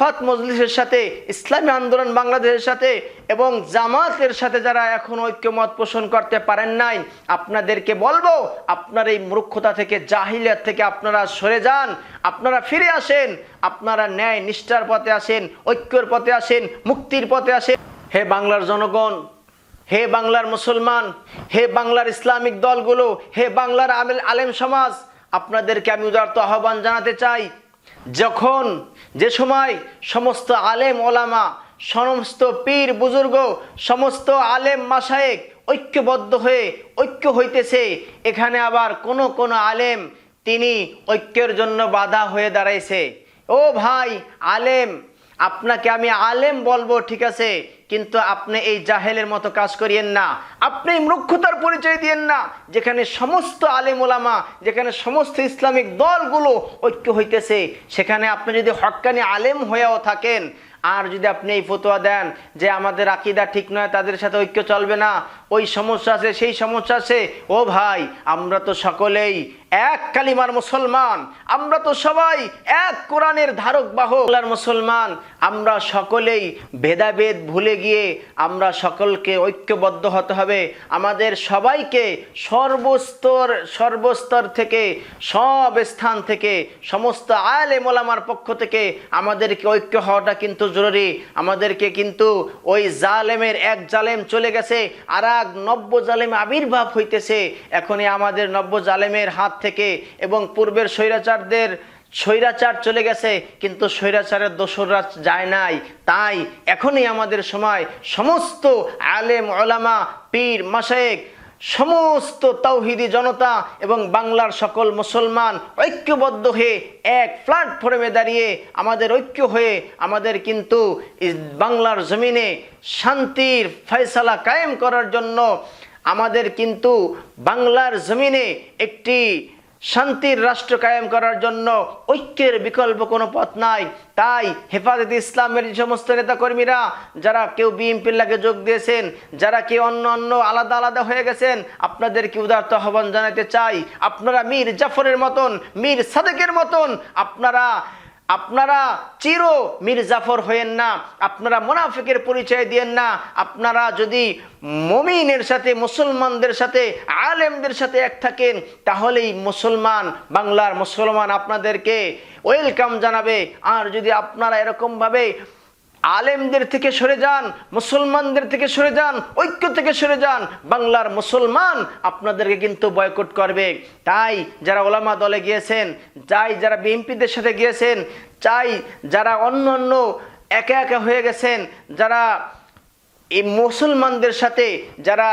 খেলাফত মজলিসের সাথে, ইসলামী আন্দোলন বাংলাদেশের সাথে এবং জামাতের সাথে যারা এখন ঐক্যমত পোষণ করতে পারেন নাই, আপনাদেরকে বলব, আপনার এই মূর্খতা থেকে, জাহিলিয়াত থেকে আপনারা সরে যান, আপনারা ফিরে আসেন, আপনারা ন্যায় নিষ্ঠার পথে আসেন, ঐক্যর পথে আসেন, মুক্তির পথে আসেন। হে বাংলার জনগণ, হে বাংলার মুসলমান, হে বাংলার ইসলামিক দলগুলো, হে বাংলার আলেম সমাজ, আপনাদেরকে আমি উদারত আহ্বান জানাতে চাই যখন যে সময় সমস্ত আলেম ওলামা, সমস্ত পীর বুজুর্গ, সমস্ত আলেম মাসায়েক ঐক্যবদ্ধ হয়ে ঐক্য হইতেছে, এখানে আবার কোন কোন আলেম তিনি ঐক্যের জন্য বাধা হয়ে দাঁড়াইছে। ও ভাই, আলেম আপনাকে আমি আলেম বলব, ঠিক আছে? কিন্তু আপনি এই জাহেলের মতো কাজ করিয়েন না। আপনি মূর্খতার পরিচয় দিয়েন না। যেখানে সমস্ত আলেম ওলামা, যেখানে সমস্ত ইসলামিক দলগুলো ঐক্য হইতেছে, সেখানে আপনি যদি হকানি আলেম হয়েও থাকেন আর যদি আপনি এই ফতোয়া দেন যে আমাদের আকিদা ঠিক নয়, তাদের সাথে ঐক্য চলবে না, ওই সমস্যা আছে, সেই সমস্যা আছে, ও ভাই, আমরা তো সকলেই এক কালিমার মুসলমান, আমরা তো সবাই এক কোরআনের ধারক বাহক। আল্লাহর মুসলমান, আমরা সকলেই ভেদাভেদ ভুলে গিয়ে আমরা সকলকে ঐক্যবদ্ধ হতে হবে। আমাদের সবাইকে সর্বস্তর সর্বস্তর থেকে, সব স্থান থেকে, সমস্ত আলে মোলামার পক্ষ থেকে আমাদেরকে ঐক্য হওয়াটা কিন্তু জরুরি। আমাদেরকে কিন্তু ওই জালেমের এক জালেম চলে গেছে আর এক নব্য জালেম আবির্ভাব হইতেছে। এখনই আমাদের নব্য জালেমের হাত থেকে এবং পূর্বের স্বৈরাচারদের, স্বৈরাচার চলে গেছে, কিন্তু স্বৈরাচারের দোসররা যায় নাই। তাই এখনই আমাদের সময় সমস্ত আলেম, ওলামা, পীর মাসায়েক সমস্ত তাওহিদি জনতা এবং বাংলার সকল মুসলমান ঐক্যবদ্ধ হয়ে এক প্ল্যাটফর্মে দাঁড়িয়ে আমাদের ঐক্য হয়ে আমাদের কিন্তু বাংলার জমিনে শান্তির ফয়সালা কায়েম করার জন্য আমাদের কিন্তু বাংলার জমিনে একটি শান্তির রাষ্ট্র কায়েম করার জন্য ঐক্যের বিকল্প কোনো পথ নাই। তাই হেফাজতে ইসলামের যে সমস্ত নেতাকর্মীরা, যারা কেউ বিএনপির লাগে যোগ দিয়েছেন, যারা কেউ অন্য অন্য আলাদা আলাদা হয়ে গেছেন, আপনাদেরকে উদারত আহ্বান জানাতে চাই। আপনারা মীর জাফরের মতন, মীর সাদেকের মতন, আপনারা আপনারা চির মীর জাফর হয়েন না, আপনারা মোনাফিকের পরিচয় দিয়েন না, আপনারা যদি মমিনের সাথে, মুসলমানদের সাথে, আলেমদের সাথে এক থাকেন, তাহলেই মুসলমান, বাংলার মুসলমান আপনাদেরকে ওয়েলকাম জানাবে। আর যদি আপনারা এরকমভাবে আলেমদের থেকে সরে যান, মুসলমানদের থেকে সরে যান, ঐক্য থেকে সরে যান, বাংলার মুসলমান আপনাদেরকে কিন্তু বয়কট করবে। তাই যারা ওলামা দলে গিয়েছেন যাই যারা বিএনপিদের সাথে গিয়েছেন, চাই যারা অন্য অন্য একা একা হয়ে গেছেন, যারা এই মুসলমানদের সাথে, যারা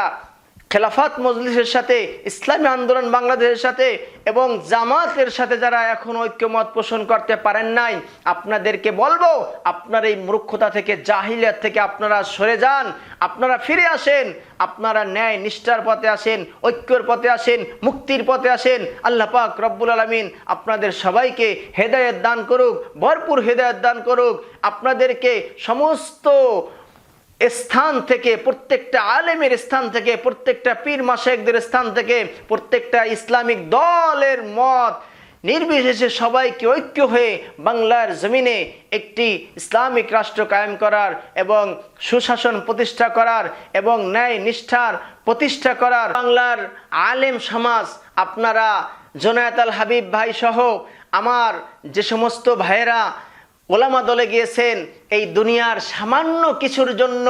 খেলাফত মজলিসের সাথে, ইসলামী আন্দোলন বাংলাদেশের সাথে এবং জামাতের সাথে যারা এখন ঐক্যমত পোষণ করতে পারেন নাই, আপনাদেরকে বলব, আপনার এই মূর্খতা থেকে, জাহিলিয়াত থেকে আপনারা সরে যান, আপনারা ফিরে আসেন, আপনারা ন্যায় নিষ্ঠার পথে আসেন, ঐক্যর পথে আসেন, মুক্তির পথে আসেন। আল্লাহ পাক রব্বুল আলমিন আপনাদের সবাইকে হেদায়ত দান করুক, ভরপুর হেদায়ত দান করুক, আপনাদেরকে সমস্ত স্থান থেকে, প্রত্যেকটা আলেমের স্থান থেকে, প্রত্যেকটা পীর মাসেকদের স্থান থেকে, প্রত্যেকটা ইসলামিক দলের মত নির্বিশেষে সবাইকে ঐক্য হয়ে বাংলার জমিনে একটি ইসলামিক রাষ্ট্র কায়েম করার এবং সুশাসন প্রতিষ্ঠা করার এবং ন্যায় নিষ্ঠার প্রতিষ্ঠা করার। বাংলার আলেম সমাজ, আপনারা জোনায়েত আল হাবিব ভাই সহ আমার যে সমস্ত ভাইয়েরা ওলামা দলে গিয়েছেন, এই দুনিয়ার সামান্য কিছুর জন্য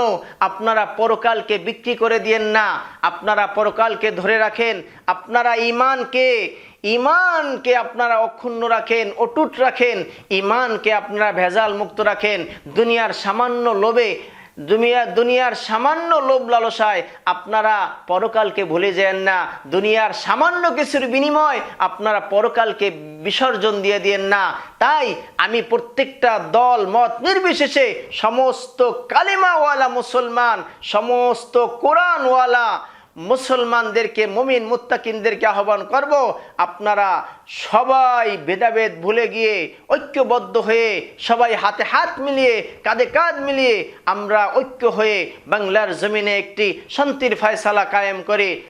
আপনারা পরকালকে বিক্রি করে দিয়েন না, আপনারা পরকালকে ধরে রাখেন, আপনারা ইমানকে ইমানকে আপনারা অক্ষুণ্ণ রাখেন, অটুট রাখেন ইমানকে আপনারা ভেজাল মুক্ত রাখেন, দুনিয়ার সামান্য লোভে দুনিয়া, দুনিয়ার সামান্য লোভ লালসায় আপনারা পরকালকে ভুলে যান না। দুনিয়ার সামান্য কিছুর বিনিময় আপনারা পরকালকে বিসর্জন দিয়ে দিয়েন না। তাই আমি প্রত্যেকটা দল, মত নির্বিশেষে সমস্ত কালিমাওয়ালা মুসলমান, সমস্ত কোরআনওয়ালা মুসলমানদেরকে, মমিন মুত্তাকিনদেরকে আহ্বান করব, আপনারা সবাই ভেদাভেদ ভুলে গিয়ে ঐক্যবদ্ধ হয়ে সবাই হাতে হাত মিলিয়ে, কাঁধে কাঁধ মিলিয়ে আমরা ঐক্য হয়ে বাংলার জমিনে একটি শান্তির ফয়সালা কায়েম করে